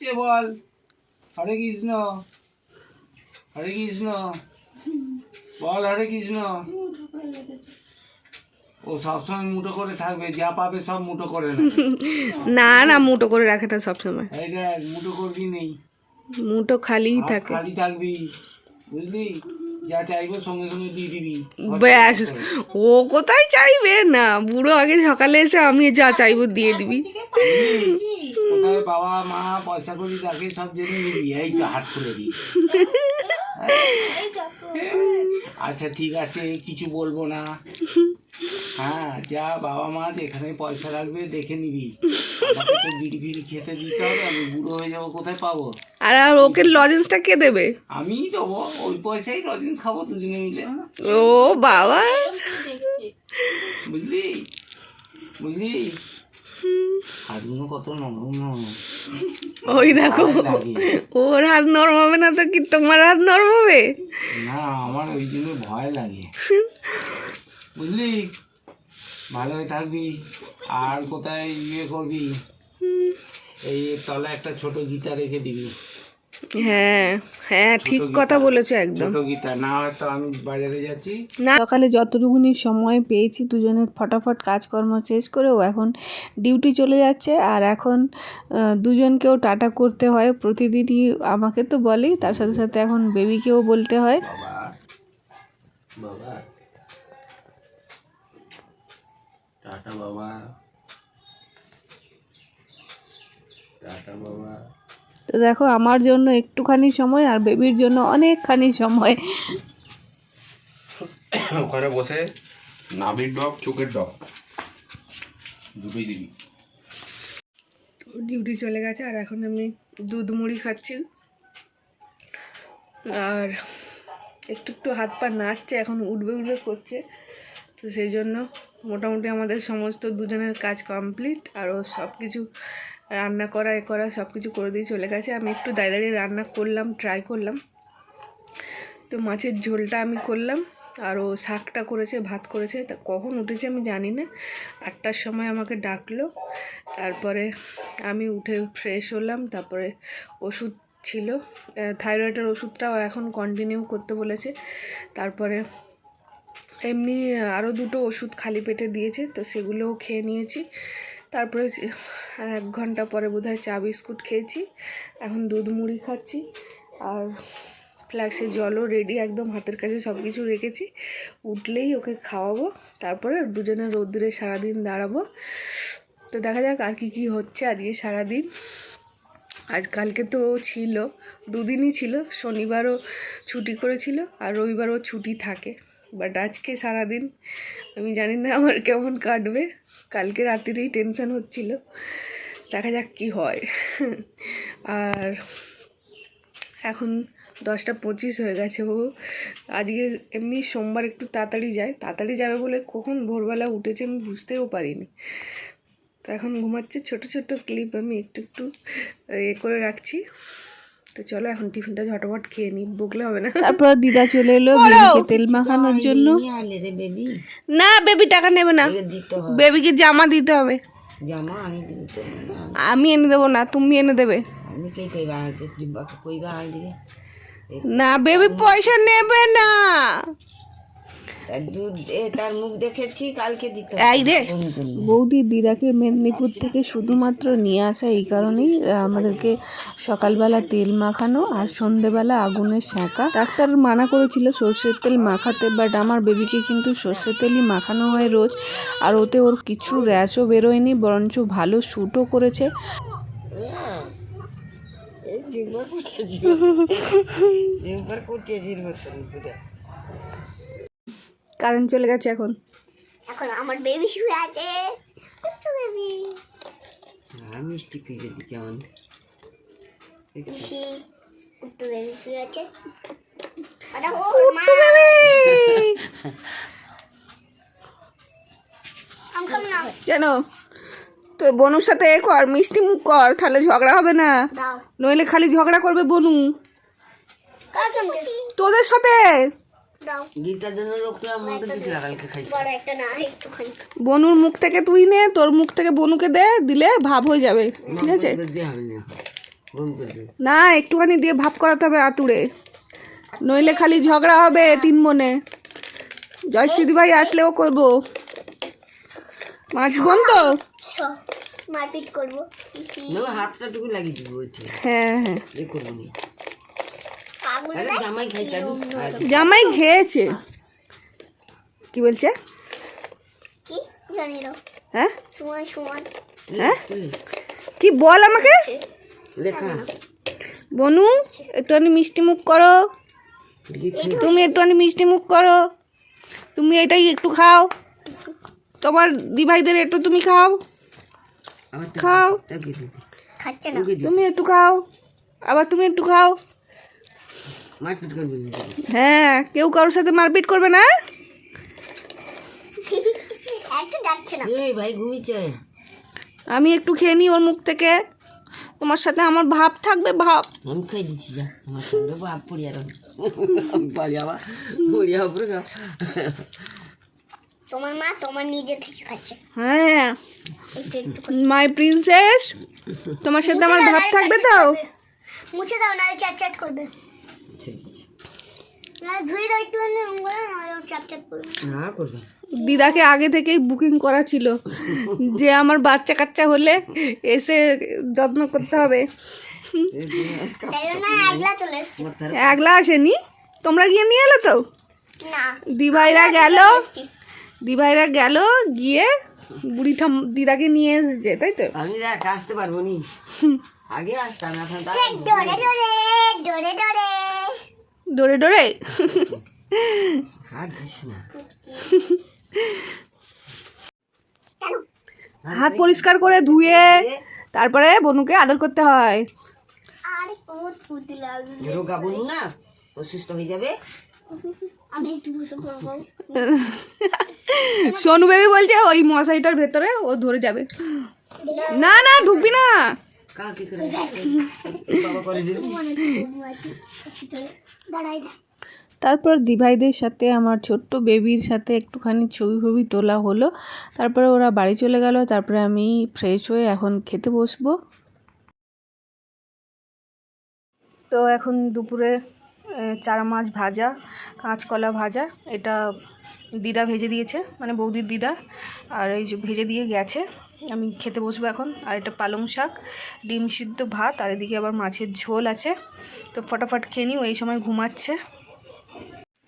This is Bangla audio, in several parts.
হচ্ছে বল। হরে কৃষ্ণ। হরে কৃষ্ণ। বল হরে কৃষ্ণ। ও সবসময় মুটো করে থাকবে যা পাবে সব মুঠো করে না না মুটো করে রাখে না সবসময়। এই দেখ মুঠো করবি নেই। মুটো খালিই হাত থাকে। খালি থাকবি বুঝলি? যা চাইব সঙ্গে সঙ্গে দিয়ে দিবি। ব্যাস ও কোথায় চাইবে? না বুড়ো আগে সকালে এসে আমি যা চাইব দিয়ে দিবি? কোথায় বাবা মা পয়সা করি তাকে সব জেনে নিবি। এই তো হাত খুলে দিই আচ্ছা ঠিক আছে কিছু বলব না। হ্যাঁ যা বাবা মা যেখানে পয়সা রাখবে দেখে নিবি। আমাকে তো বিড়ি ফিড়ি খেতে দিতে হবে আমি বুড়ো হয়ে যাব কোথায় পাবো? আর আর ওকে লজেন্সটা কে দেবে? আমিই দেবো ওই পয়সায় লজেন্স খাব দুজনে মিলে। ও বাবা। বুঝলি? বুঝলি? কত ওই দেখো ওর হাত নরম হবে না তো কি? তোমার হাত নরম হবে? না আমার ওই জন্য ভয় লাগে। বুঝলি? ভালো থাকবি। আর কোথায় ইয়ে করবি? এই তলা একটা ছোট গীতা রেখে দিবি। হ্যাঁ হ্যাঁ ঠিক কথা বলেছ একদম। গীতা। না হয়তো আমি বাজারে যাচ্ছি। না সকালে যতটুকুনি সময় পেয়েছি দুজনের ফটাফট কাজকর্ম শেষ করে ও এখন ডিউটি চলে যাচ্ছে। আর এখন দুজনকেও টাটা করতে হয়। প্রতিদিনই আমাকে তো বলেই তার সাথে সাথে এখন বেবিকেও বলতে হয়। বাবা। টাটা বাবা। টাটা বাবা। তো দেখো আমার জন্য একটুখানি সময় আর বেবির জন্য অনেকখানি সময়। ওখানে বসে নাভির ডব চোখের ডব দুটোই দিবি। ডিউটি চলে গেছে আর এখন আমি দুধ মুড়ি খাচ্ছি। আর একটু একটু হাত পা নাড়ছে এখন উঠবে উঠবে করছে। তো সেই জন্য মোটামুটি আমাদের সমস্ত দুজনের কাজ কমপ্লিট আর ও সব কিছু রান্না করা, এ করা সব কিছু করে দিয়ে চলে গেছে। আমি একটু দাঁড়িয়ে রান্না করলাম ট্রাই করলাম। তো মাছের ঝোলটা আমি করলাম, আর ও শাকটা করেছে, ভাত করেছে। তা কখন উঠেছে আমি জানি না। আটটার সময় আমাকে ডাকলো। তারপরে আমি উঠে ফ্রেশ হলাম, তারপরে ওষুধ ছিল। থাইরয়েডের ওষুধটাও এখন কন্টিনিউ করতে বলেছে। তারপরে এমনি আরও দুটো ওষুধ খালি পেটে দিয়েছে, তো সেগুলোও খেয়ে নিয়েছি। তারপরে এক ঘণ্টা পরে বোধহয় চা বিস্কুট খেয়েছি। এখন দুধ মুড়ি খাচ্ছি আর ফ্ল্যাক্সে জলও রেডি একদম হাতের কাছে সব কিছু রেখেছি। উঠলেই ওকে খাওয়াবো, তারপরে দুজনে রোদ্দুরে সারাদিন দাঁড়াবো। তো দেখা যাক আর কি কি হচ্ছে আজকে সারাদিন। আজ কালকে তো ছিল, দুদিনই ছিল, শনিবারও ছুটি করেছিল আর রবিবারও ছুটি থাকে। বাট আজকে সারাদিন, আমি জানি না আমার কেমন কাটবে। কালকে রাত্রিরেই টেনশন হচ্ছিল। দেখা যাক কি হয়। আর এখন দশটা পঁচিশ হয়ে গেছে ও আজকে এমনি সোমবার একটু তাড়াতাড়ি যায়। তাড়াতাড়ি যাবে বলে কখন ভোরবেলা উঠেছে আমি বুঝতেও পারিনি। তো এখন ঘুমাচ্ছে। ছোট ছোট ক্লিপ আমি একটু একটু এ করে রাখছি। তো চলো এখন টিফিনটা ঝটপট খেয়ে নিই বকলে হবে না। তারপর দিদা চলে এলো বেবিকে তেল মাখানোর জন্য। না বেবি টাকা নেবে না। বেবিকে জামা দিতে হবে। জামা আমি দিতে আমি এনে দেবো না তুমি এনে দেবে। আমি কে কইবা কইবা দিবে না বেবি পয়সা নেবে না। তার দুধ এ তার মুখ দেখেছি কালকে দিতে এই রে। বৌদি দিদাকে মেদিনীপুর থেকে শুধুমাত্র নিয়ে আসা এই কারণেই আমাদেরকে সকালবেলা তেল মাখানো আর সন্ধেবেলা আগুনের সেঁকা ডাক্তার মানা করেছিল সর্ষের তেল মাখাতে বাট আমার বেবিকে কিন্তু সর্ষের তেলই মাখানো হয় রোজ। আর ওতে ওর কিছু র্যাশও বেরোয়নি বরঞ্চ ভালো শ্যুটও করেছে। জিম্বার করছে জিম্বার করছে জিম্বার কারেন্ট চলে গেছে এখন। এখন আমার বেবি শুয়ে আছে। বেবি হ্যাঁ মিষ্টি বেবি শুয়ে আছে। না? কেন? তো বনুর সাথে এ কর মিষ্টি মুখ কর তাহলে ঝগড়া হবে না। নইলে খালি ঝগড়া করবে বনু। কার সঙ্গে? তোদের সাথে? গীতার জন্য লোকটা দিতে বনুর মুখ থেকে তুই নে তোর মুখ থেকে বনুকে দে দিলে ভাব হয়ে যাবে ঠিক আছে? না একটুখানি দিয়ে ভাব করাতে হবে আতুড়ে। নইলে খালি ঝগড়া হবে তিন মনে। জয়শ্রী ভাই আসলেও করব। মাছ বোন তো? মারপিট করব। হাতটা টুকু লাগিয়ে দিব হ্যাঁ হ্যাঁ। করব নি। জামাই খেয়েছে। কি বলছে? কি হ্যাঁ? হ্যাঁ? কি? বল আমাকে? লেখা। বনু একটুখানি মিষ্টি মুখ করো। তুমি একটুখানি মিষ্টি মুখ করো। তুমি এটাই একটু খাও। তোমার দিভাইদের একটু তুমি খাও। খাও। তুমি একটু খাও। আবার তুমি একটু খাও। হ্যাঁ কেউ কারোর সাথে মারপিট করবে না? না। আমি একটু খেয়ে নিই ওর মুখ থেকে। তোমার সাথে আমার ভাব থাকবে ভাব। আমি খাই দিচ্ছি যা। আমার সঙ্গে বাপ পড়ি আর পালি আবার পড়ি আবার তোমার মা তোমার নিজে থেকে খাচ্ছে। হ্যাঁ। মাই প্রিন্সেস তোমার সাথে আমার ভাব থাকবে তো? মুছে দাও না চাট চাট করবে। দিদাকে আগে থেকেই বুকিং করা ছিল যে আমার বাচ্চা কাচ্চা হলে এসে যত্ন করতে হবে। একলা আসেনি? তোমরা গিয়ে নিয়ে এলো তো? দিভাইরা গেল। দিভাইরা গেল গিয়ে বুড়ি ঠাম দিদাকে নিয়ে এসেছে তাই তো? আমি আসতে পারব নি। আগে আসতাম এখন ডরে ডরে ডরে ডরে ডোরে ডোরে হাত না। হাত পরিষ্কার করে ধুয়ে তারপরে বনুকে আদর করতে হয়। আরে রোগা না অসুস্থ হয়ে যাবে। আমি একটু বসে করব সোনু বেবি বলছে ওই মশারিটার ভেতরে ও ধরে যাবে। না না ঢুকবি না। কাকে করে বাবা করে দাঁড়াই তারপর দিভাইদের সাথে আমার ছোট্ট বেবির সাথে একটুখানি ছবি ফবি তোলা হলো। তারপরে ওরা বাড়ি চলে গেল তারপরে আমি ফ্রেশ হয়ে এখন খেতে বসবো। তো এখন দুপুরে চারা মাছ ভাজা কাঁচকলা ভাজা এটা দিদা ভেজে দিয়েছে মানে বৌদির দিদা আর এই যে ভেজে দিয়ে গেছে। আমি খেতে বসবো এখন। আর এটা পালং শাক ডিম সিদ্ধ ভাত আর এদিকে আবার মাছের ঝোল আছে। তো ফটাফট খেয়ে নিই ওই সময় ঘুমাচ্ছে।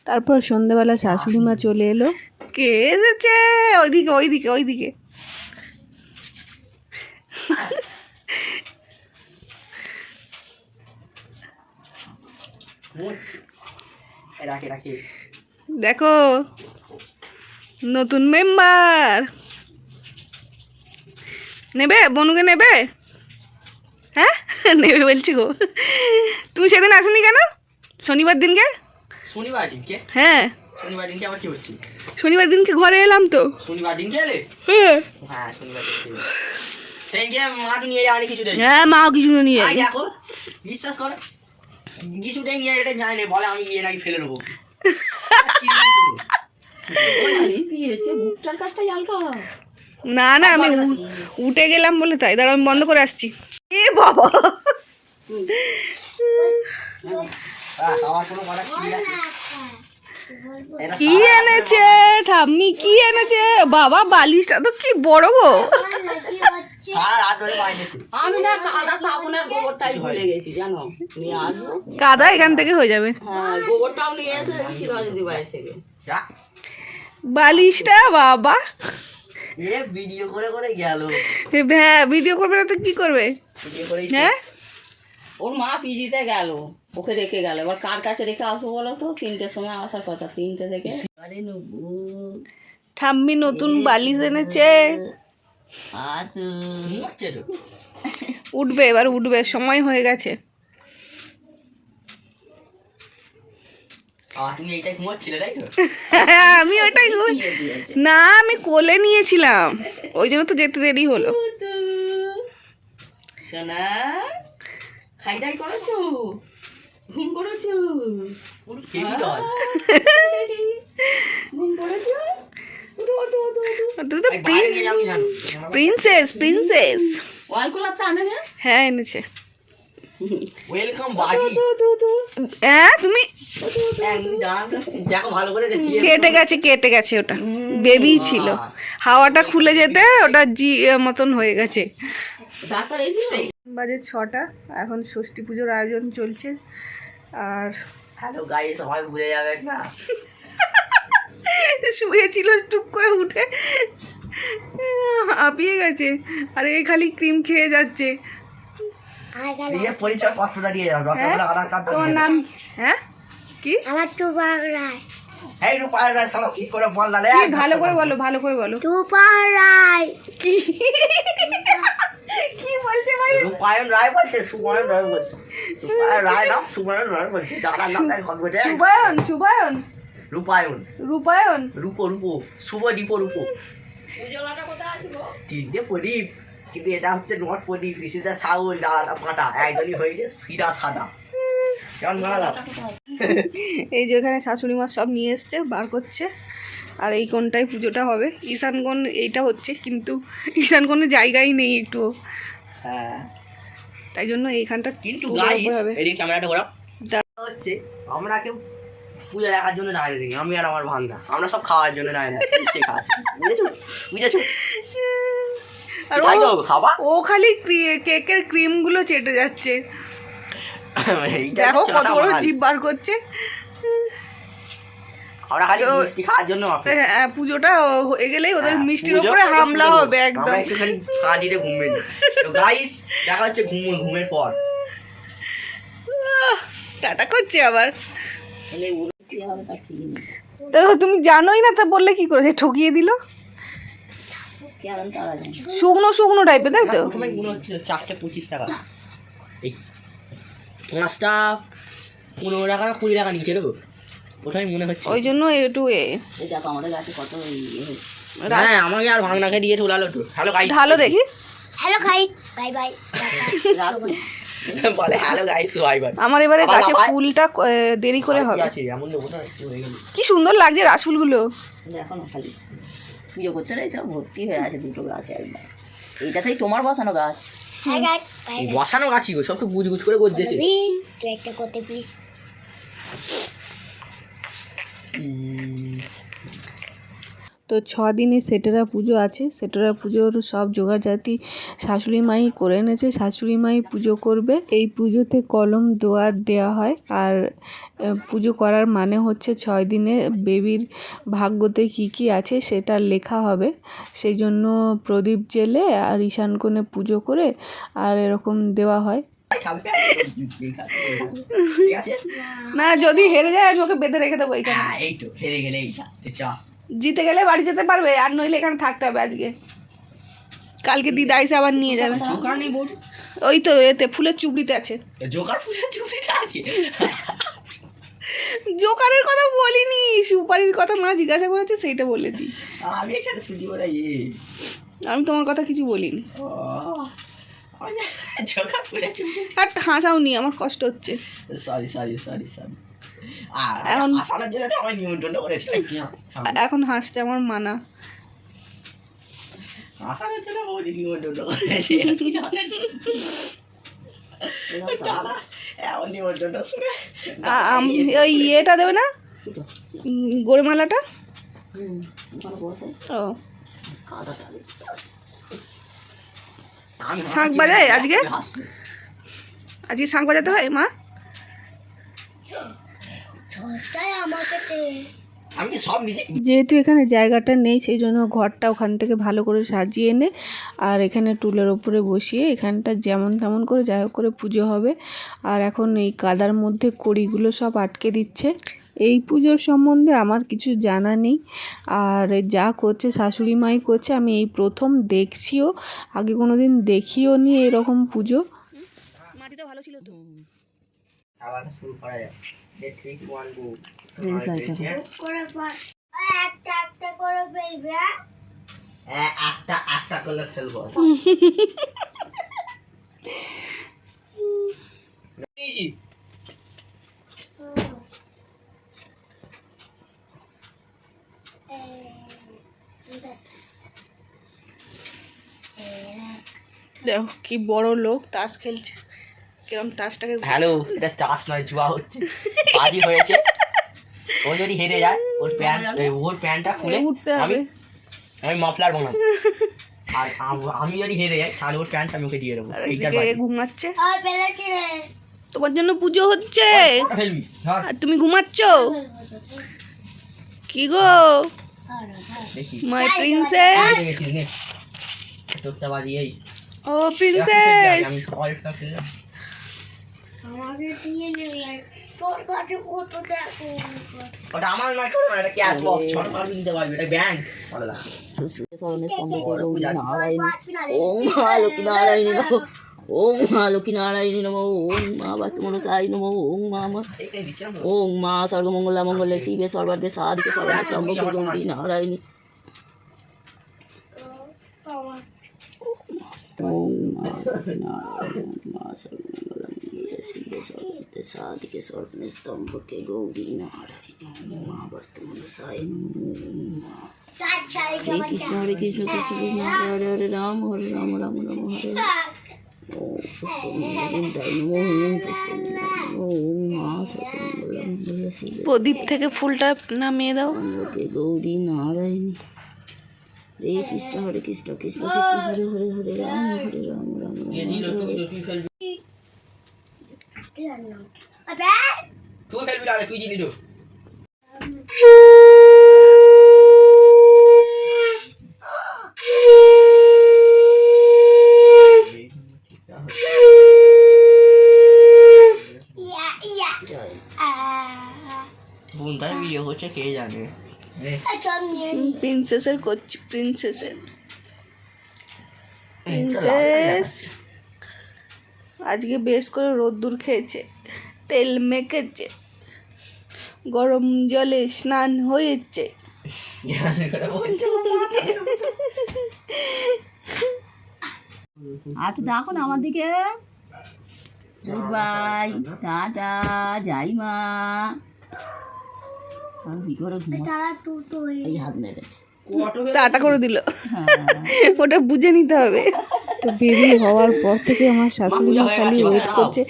তারপর সন্ধেবেলা শাশুড়ি মা চলে এলো। কে এসেছে? ওইদিকে ওইদিকে ওইদিকে। দেখো নতুন মেম্বার নেবে? বনুকে নেবে? হ্যাঁ? নেবে বলছি গো। তুমি সেদিন আসনি কেন? শনিবার দিনকে? শনিবার দিনকে? হ্যাঁ। শনিবার দিনকে আবার কি হচ্ছে? শনিবার দিনকে ঘরে এলাম তো। শনিবার দিনকে এলে? হ্যাঁ। হ্যাঁ শনিবার দিনকে মা তো নিয়ে কিছু হ্যাঁ কিছু নিয়ে বিশ্বাস করো। কিছুটাই নিয়ে এটা যায় না বলে আমি গিয়ে নাকি ফেলে নেব না না আমি উঠে গেলাম বলে তাই। দাঁড়া আমি বন্ধ করে আসছি। এ বাবা। কি এনেছে? ঠাম্মি কি এনেছে? বাবা বালিশটা তো কি বড় গো। কাদা এখান থেকে হয়ে যাবে। হ্যাঁ বালিশটা বাবা। এ ভিডিও করে করে গেল। হ্যাঁ ভিডিও করবে না তো কি করবে? ভিডিও করে হ্যাঁ? ওর মা পিজিতে গেল ওকে রেখে গেল। এবার কার কাছে রেখে আসব বলো তো? তিনটের সময় আসার কথা তিনটে থেকে। আরে নুবু। ঠাম্মি নতুন বালিশ এনেছে। উঠবে এবার উঠবে সময় হয়ে গেছে আর তুমি এইটাই ঘুমাচ্ছিলে তাই তো হ্যাঁ, আমি ওটাই না আমি কোলে নিয়েছিলাম। ওই জন্য তো যেতে দেরি হলো। সোনা খাই দাই করেছ? ঘুম করেছ? ঘুম করেছ? Princess princess. হ্যাঁ এনেছে। ওয়েলকাম বাড়ি হ্যাঁ তুমি দেখো ভালো করে কেটে গেছে কেটে গেছে ওটা। বেবি ছিল। হাওয়াটা খুলে যেতে ওটা জি মতন হয়ে গেছে। বাজে ছটা এখন ষষ্ঠী পুজোর আয়োজন চলছে। আর হ্যালো গাই সবাই ভুলে যাবেন না। শুয়েছিল টুক করে উঠে। হাঁপিয়ে গেছে। আর এ খালি ক্রিম খেয়ে যাচ্ছে। নিজের পরিচয় পত্রটা দিয়ে হ্যাঁ? আধার নাম হ্যাঁ? কি? আমার টুপার রায়। এই রূপায় রায় সালা ঠিক করে বল না কি ভালো করে বলো ভালো করে বলো। টুপার রায়। কি? কি বলছে ভাই? রূপায়ণ রায় বলছে সুময়ন রায় বলছে। রূপায়ণ রায় নাম সুময়ন রায় বলছে। দাদার খবর বলছে রূপায়ণ। রূপায়ন রূপ রূপ। শুভ দীপ রূপ। তিনটে প্রদীপ। কিন্তু এটা হচ্ছে নট প্রদীপ ঋষিটা ছাগল ডালাটা পাটা। একজনই হয়েছে সিরা সাদা এই যে এখানে শাশুড়ি মা সব নিয়ে এসছে বার করছে। আর এই কোণটায় পুজোটা হবে। ঈশান কোণ এইটা হচ্ছে কিন্তু ঈশান কোণে জায়গাই নেই একটু। হ্যাঁ। তাই জন্য এইখানটা কিন্তু ক্যামেরাটা ঘোরা হচ্ছে আমরা কেউ পূজা দেখার জন্য দাঁড়িয়ে আমি আর আমার ভাঙ্গা আমরা সব খাওয়ার জন্য দাঁড়িয়ে বুঝেছ? বুঝেছ? আর ও খাবা? ও খালি ক্রি- কেকের ক্রিমগুলো চেটে যাচ্ছে। দেখো কত বড় জিভ বার করছে। আমরা খালি মিষ্টি খাওয়ার জন্য হ্যাঁ, পুজোটা হয়ে গেলেই ওদের হ্যাঁ, মিষ্টির পুজো হামলা হবে একদম। একটুখানি শান্তিতে ঘুমিয়ে নিই। তো গাইস দেখা হচ্ছে ঘুম ঘুমের পর। টাটা করছে আবার। তুমি জানোই না তা বললে কি করেছে ঠকিয়ে দিল? শুকনো শুকনো টাইপের তাই তো? মনে হচ্ছিল চারটে পঁচিশ টাকা। পাঁচটা পনেরো টাকা না কুড়ি টাকা নিচে ওটাই মনে হচ্ছে ওই জন্য একটু এ এই দেখো আমাদের গাছে কত হ্যাঁ আমাকে আর ভাঙনাকে দিয়ে ঠোলালো তো হ্যালো গাইস ঢালো দেখি। হ্যালো খাই বাই বাই। বলে হ্যালো গাইস বাই বাই আমার এবারে গাছে ফুলটা দেরি করে হবে। আছে এমন দেবো না একটু হয়ে গেল। কি সুন্দর লাগছে রাসফুলগুলো। দেখো না খালি। পুজো করতে রাই তো ভর্তি হয়ে আছে দুটো গাছ একবার। এইটা তাই তোমার বসানো গাছ? এই বসানো গাছই গো সব তো গুজ গুজ করে গজিয়েছে। বিন একটা করতে প্লিজ তো ছ দিনে সেটেরা পুজো আছে। সেটেরা পুজোর সব জোগাড়জাতি শাশুড়ি মাই করে এনেছে। শাশুড়ি মাই পুজো করবে। এই পুজোতে কলম দোয়ার দেওয়া হয়। আর পুজো করার মানে হচ্ছে ছয় দিনে বেবির ভাগ্যতে কি কি আছে সেটা লেখা হবে। সেই জন্য প্রদীপ জেলে আর ঈশান কোণে পুজো করে আর এরকম দেওয়া হয়। না যদি হেরে যায় আমি ওকে বেঁধে রেখে দেবো এখানে। হ্যাঁ এই তো হেরে গেলে এইটা চা। জিতে গেলে বাড়ি যেতে পারবে আর নইলে এখানে থাকতে হবে আজকে। কালকে দিদা এসে আবার নিয়ে যাবে। ওই তো এতে ফুলের চুবড়িতে আছে। জোকার জোকারের কথা বলিনি সুপারির কথা মা জিজ্ঞাসা করেছে সেইটা বলেছি। আমি এখানে আমি তোমার কথা কিছু বলিনি। আর হাসাও নি আমার কষ্ট হচ্ছে। সরি সরি সরি সরি এখন- এখন হাসতে আমার মানা। আম- ওই ইয়েটা দেবে না? গোড়মালাটা ও। শাঁখ বাজায় আজকে? আজকে শাঁখ বাজাতে হয় মা? আমি কি সব নিজে যেহেতু এখানে জায়গাটা নেই সেই জন্য ঘরটা ওখান থেকে ভালো করে সাজিয়ে এনে আর এখানে টুলের ওপরে বসিয়ে এখানটা যেমন তেমন করে যাই হোক করে পুজো হবে। আর এখন এই কাদার মধ্যে কড়িগুলো সব আটকে দিচ্ছে। এই পুজোর সম্বন্ধে আমার কিছু জানা নেই। আর যা করছে শাশুড়ি মাই করছে আমি এই প্রথম দেখছিও আগে কোনো দিন দেখিও নি এরকম পুজো। মাটিটা ভালো ছিল তো। শুরু করা ওয়ান একটা একটা করে ফেলবে হ্যাঁ? একটা একটা করলে ফেলব দেখো কি বড় লোক তাস খেলছে। কিরম টাচটাকে হ্যালো এটা চাষ নয় জুয়া হচ্ছে। বাজি হয়েছে। ও যদি হেরে যায় ওর প্যান্ট ওর প্যান্টটা খুলে আমি হবে। আমি মফলার বানাবো। আর আমি যদি হেরে যাই তাহলে ওর প্যান্ট আমি ওকে দিয়ে দেবো। এইটার ঘুমাচ্ছে? তোমার জন্য পুজো হচ্ছে। ধর। আর তুমি ঘুমাচ্ছ? কি গো? মাই প্রিন্সেস ও প্রিন্সেস আমাকে দিয়ে নিলে তোর কাছে কত দেখো ওটা আমার নয় তোর এটা ক্যাশ বক্স ছোট মানুষ নিতে পারবি এটা ব্যাংক বলে না না ওম মা লক্ষ্মী নারায়ণী নমো ওম মা লক্ষ্মী নারায়ণী নমো ওম মা বাস্তমনসাই নমো ওম মা মা এইটাই দিচ্ছি না ওম মা সর্বমঙ্গলা মঙ্গলে শিবে সর্বার্থে সাধিকে সর্বার্থে নারায়ণী ওম মা লক্ষ্মী নারায়ণী মা সর্বমঙ্গলা মঙ্গলে শিবে সর্বার্থে সাধিকে সর্বার্থে স্তম্ভ কে গৌরী নারায়ণী ওম মা বাস্তমনসাই নমো ওম মা তাই হরে কৃষ্ণ হরে কৃষ্ণ কৃষ্ণ কৃষ্ণ হরে হরে হরে রাম হরে রাম রাম রাম হরে হরে ওম পুষ্পমঙ্গলায় নমো ওম পুষ্পমঙ্গলায় নমো ওম মা সর্বমঙ্গলা মঙ্গলে শিবে প্রদীপ থেকে ফুলটা নামিয়ে দাও কে গৌরী নারায়ণী হরে কৃষ্ণ হরে কৃষ্ণ কৃষ্ণ কৃষ্ণ হরে হরে হরে রাম হরে রাম রাম রাম তুই বিয়ে হচ্ছে কে জানে প্রিন্সেসের করছি প্রিন্সেসের প্রিন্সেস আজকে বেশ করে রোদ্দুর খেয়েছে তেল মেখেছে গরম জলে স্নান হয়েছে। আর দেখো না আমার দিকে। গুড বাই টাটা যাই মা। আমি কি করে ঘুমা এই হাত মেরেছে টাটা করে দিল। ওটা বুঝে নিতে হবে। তো বেবি হওয়ার পর থেকে আমার শাশুড়ি মা খালি ওয়েট করছে।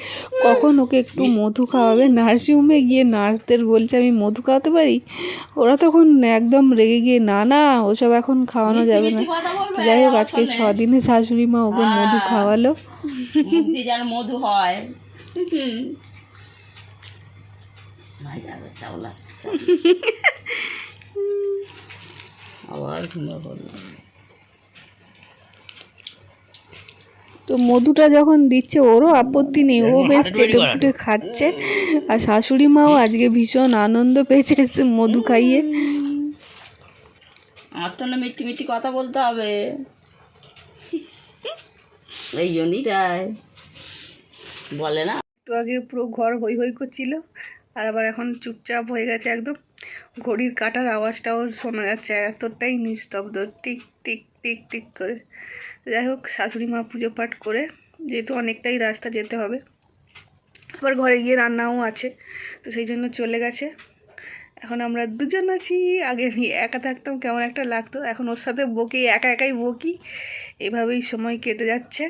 কখন ওকে একটু মধু খাওয়াবে? নার্সিংহোমে গিয়ে নার্সদের বলছে আমি মধু খাওয়াতে পারি? ওরা তখন একদম রেগে গিয়ে না না ওসব এখন খাওয়ানো যাবে না। যাই হোক আজকে ছ দিনে শাশুড়ি মা ওকে মধু খাওয়ালো। যেন মধু হয়। চাওলাচ্ছে আবার পড়লাম। তো মধুটা যখন দিচ্ছে ওরও আপত্তি নেই। ও বেশ চেটে ফুটে খাচ্ছে। আর শাশুড়ি মাও আজকে ভীষণ আনন্দ পেয়েছে মধু খাইয়ে। আর তো না মিষ্টি মিষ্টি কথা বলতে হবে। এই জন্যই তাই। বলে না? একটু আগে পুরো ঘর হই হই করছিল আর আবার এখন চুপচাপ হয়ে গেছে একদম। ঘড়ির কাটার আওয়াজটাও শোনা যাচ্ছে, এতটাই নিস্তব্ধ, টিক টিক টিক টিক করে। যাই হোক, শাশুড়ি মা পুজো পাঠ করে যেহেতু অনেকটাই রাস্তা যেতে হবে। আবার ঘরে গিয়ে রান্নাও আছে, তো সেই জন্য চলে গেছে। এখন আমরা দুজন আছি, আগে একা থাকতাম, কেমন একটা লাগতো। এখন ওর সাথে বকি, একা একাই বকি, এভাবেই সময় কেটে যাচ্ছে।